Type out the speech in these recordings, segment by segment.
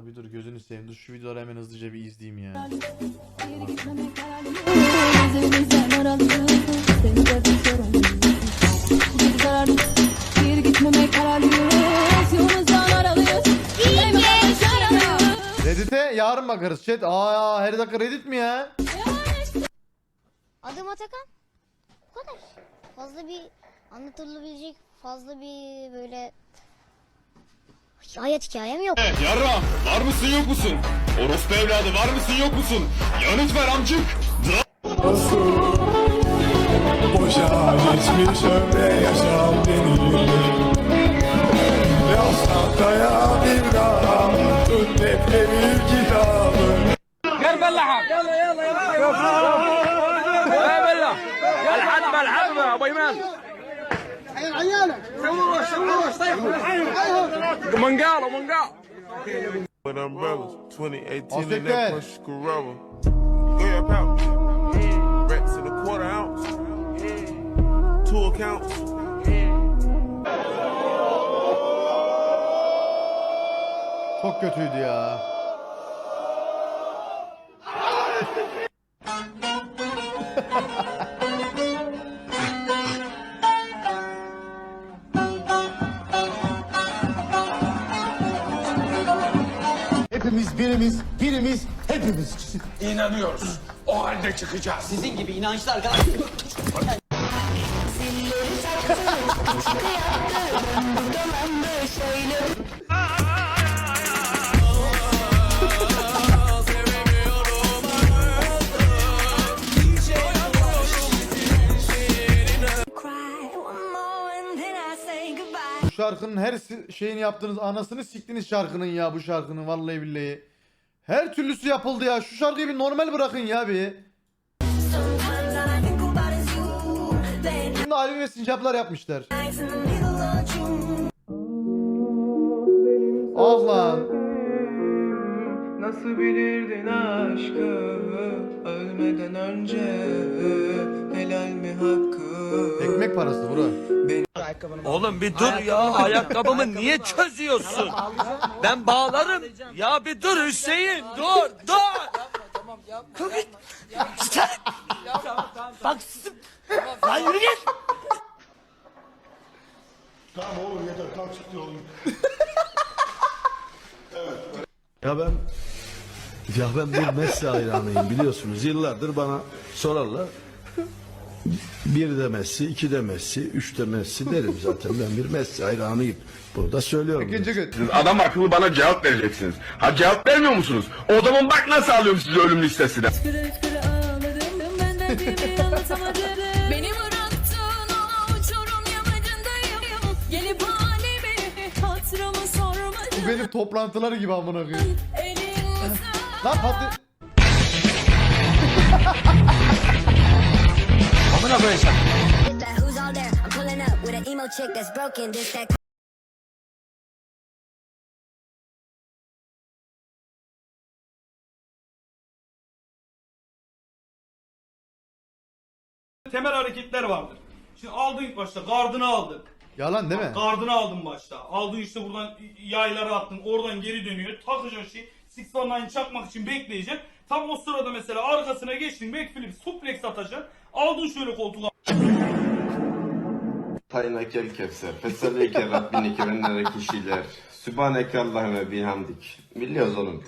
Kanka bir dur gözünü seveyim. Dur şu videoları hemen hızlıca bir izleyeyim ya. Reddit'e yarın bakarız chat. Aa her dakika Reddit mi ya? Adım Atakan. Bu kadar. Fazla bir anlatılabilecek fazla bir böyle hayat hikayem yok. Yarra var mısın yok musun? Orospu evladı var mısın yok musun? Yanıt ver amcık. Boşa geçmiş ömre yaşam denildi Yaz tahtaya bir daha Tut defterin kitabı with umbrellas. 2018 in Asikler. that push Carrera. Yeah, pouch. Rats in a quarter ounce. Two accounts. Çok kötüydü ya. Birimiz, birimiz hepimiz. İnanıyoruz. O halde çıkacağız. Sizin gibi inançlı arkadaş. Bu şarkının her şeyini yaptınız. Anasını siktiniz şarkının ya bu şarkının vallahi billahi. Her türlüsü yapıldı ya. Şu şarkıyı bir normal bırakın ya bir. Şimdi albüm ve sincaplar yapmışlar. Ah lan. Nasıl bilirdin aşkı ölmeden önce helal mi hakkı? Ekmek parası bro. Oğlum bir dur ya. Ayakkabımı niye çözüyorsun? Ben bağlarım. Ya bir dur Hüseyin. Dur dur. Bak sizin... Lan yürü git. Ya ben ya ben bir Messi hayranıyım biliyorsunuz. Yıllardır bana sorarlar. Bir de Messi, iki de Messi, üç de Messi derim zaten. Ben bir Messi hayranıyım. Burada söylüyorum. İkinci gün. Adam akıllı bana cevap vereceksiniz. Ha cevap vermiyor musunuz? O zaman bak nasıl alıyorum sizi ölüm listesine. Hıçkıra hıçkıra ağladım Ben derdimi anlatamadım Beni bıraktın o uçurum yamacındayım Gelip halimi hatırımı sormadın Bu benim toplantıları gibi amına koyayım. Elin Lan patlı... This that Temel hareketler vardır. Şimdi aldın ilk başta gardını aldık. Yalan değil mi? Gardını aldın başta. Aldın işte buradan yaylara attın. Oradan geri dönüyor. Takacaksın şey. Six çakmak için bekleyeceksin. Tam o sırada mesela arkasına geçtin. Backflip suplex atacaksın. Aldın şöyle koltuğa Taynakel kevser, fessaleyke Rabbinike ve nere kişiler, Sübhaneke Allahümme bihamdik. Biliyoruz oğlum.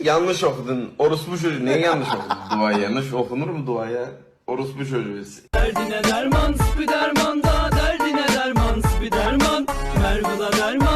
Yanlış okudun. Orospu çocuğu. Neyi yanlış okudun? Dua yanlış okunur mu duaya? Orospu çocuğu. Derdine derman, spiderman da derdine derman, spiderman. Mervula derman,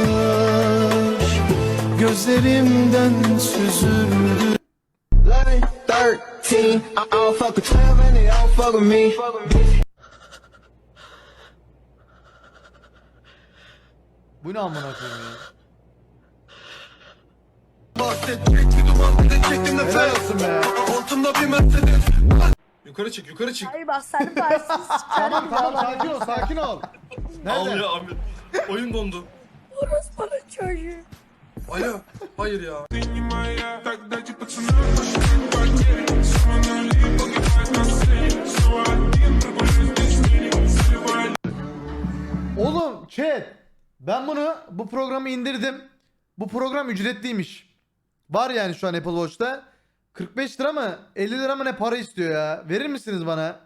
yaş Gözlerimden süzüldü Bu ne amına koyayım ya? Helal olsun be. Yukarı çık yukarı çık. Ay bak seni parasız Tamam tamam sakin ol sakin ol. Nerede? abi. Oyun dondu. Bana çocuğu. Alo. Hayır ya. Oğlum chat. Ben bunu bu programı indirdim. Bu program ücretliymiş. Var yani şu an Apple Watch'ta. 45 lira mı 50 lira mı ne para istiyor ya. Verir misiniz bana?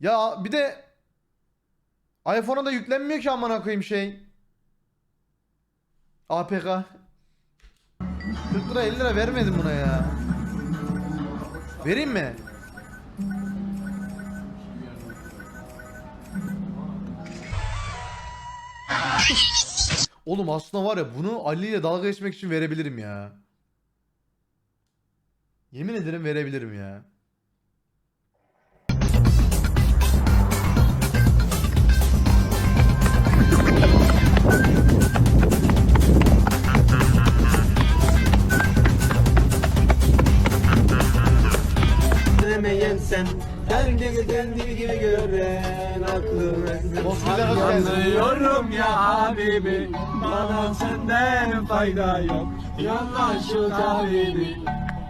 Ya bir de iPhone'a da yüklenmiyor ki amına koyayım şey. APK. 40 lira 50 lira vermedim buna ya. Vereyim mi? Oğlum aslında var ya bunu Ali ile dalga geçmek için verebilirim ya. Yemin ederim verebilirim ya. Anlıyorum ya habibi Bana senden fayda yok Yolla şu tabibi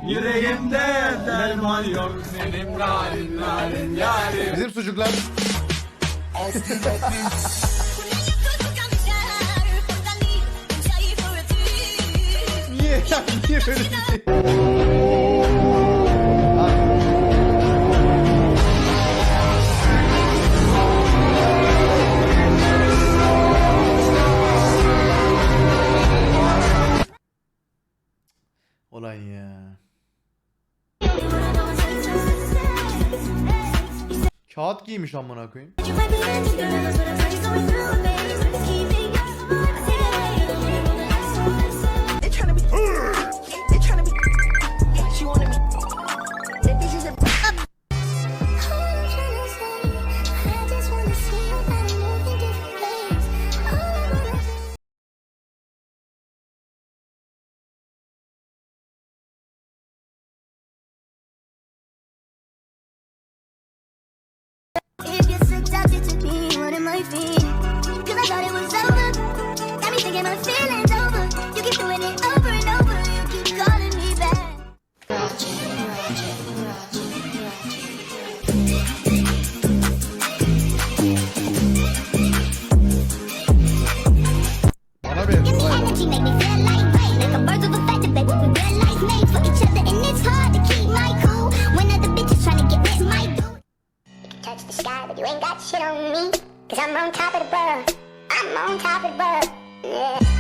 Yüreğimde derman yok Benim narin narin yarim Bizim sucuklar. Niye? Niye böyle bir şey? Olan ya. Kağıt giymiş amına koyayım. I? Cause I thought it was over. Got me thinking my feelings Cause I'm on top of the world. I'm on top of the world. Yeah.